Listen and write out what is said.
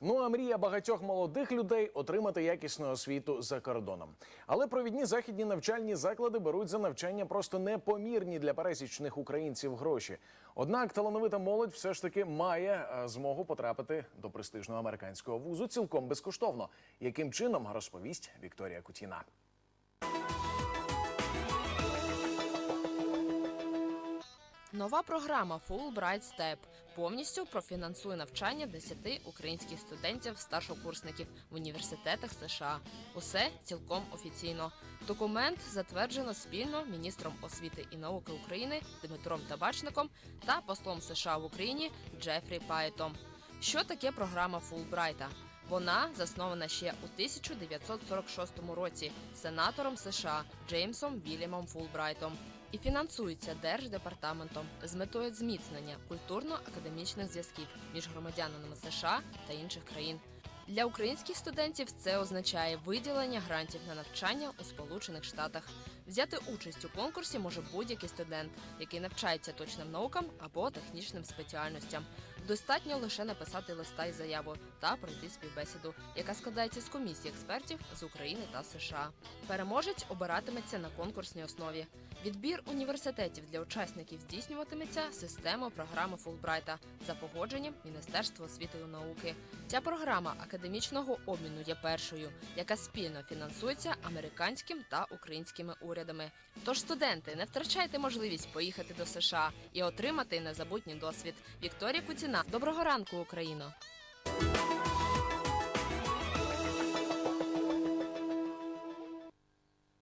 Ну а мрія багатьох молодих людей отримати якісну освіту за кордоном. Але провідні західні навчальні заклади беруть за навчання просто непомірні для пересічних українців гроші. Однак талановита молодь все ж таки має е, змогу потрапити до престижного американського вузу цілком безкоштовно. Яким чином розповість Вікторія Кутіна. Нова програма Fulbright Step повністю профінансує навчання 10 українських студентів-старшокурсників в університетах США. Усе цілком офіційно. Документ затверджено спільно міністром освіти і науки України Дмитром Табачником та послом США в Україні Джефрі Пайтом. Що таке програма Фулбрайта? Вона заснована ще у 1946 році сенатором США Джеймсом Вільямом Фулбрайтом і фінансується Держдепартаментом з метою зміцнення культурно-академічних зв'язків між громадянами США та інших країн. Для українських студентів це означає виділення грантів на навчання у Сполучених Штатах. Взяти участь у конкурсі може будь-який студент, який навчається точним наукам або технічним спеціальностям. Достатньо лише написати листа із заявою та пройти співбесіду, яка складається з комісії експертів з України та США. Переможець обиратиметься на конкурсній основі. Відбір університетів для учасників здійснюватиметься системою програми Фулбрайта за погодженням Міністерства освіти і науки. Ця програма академічного обміну є першою, яка спільно фінансується американським та українськими урядами. Тож, студенти, не втрачайте можливість поїхати до США і отримати незабутній досвід. Вікторія Куціна, доброго ранку, Україно!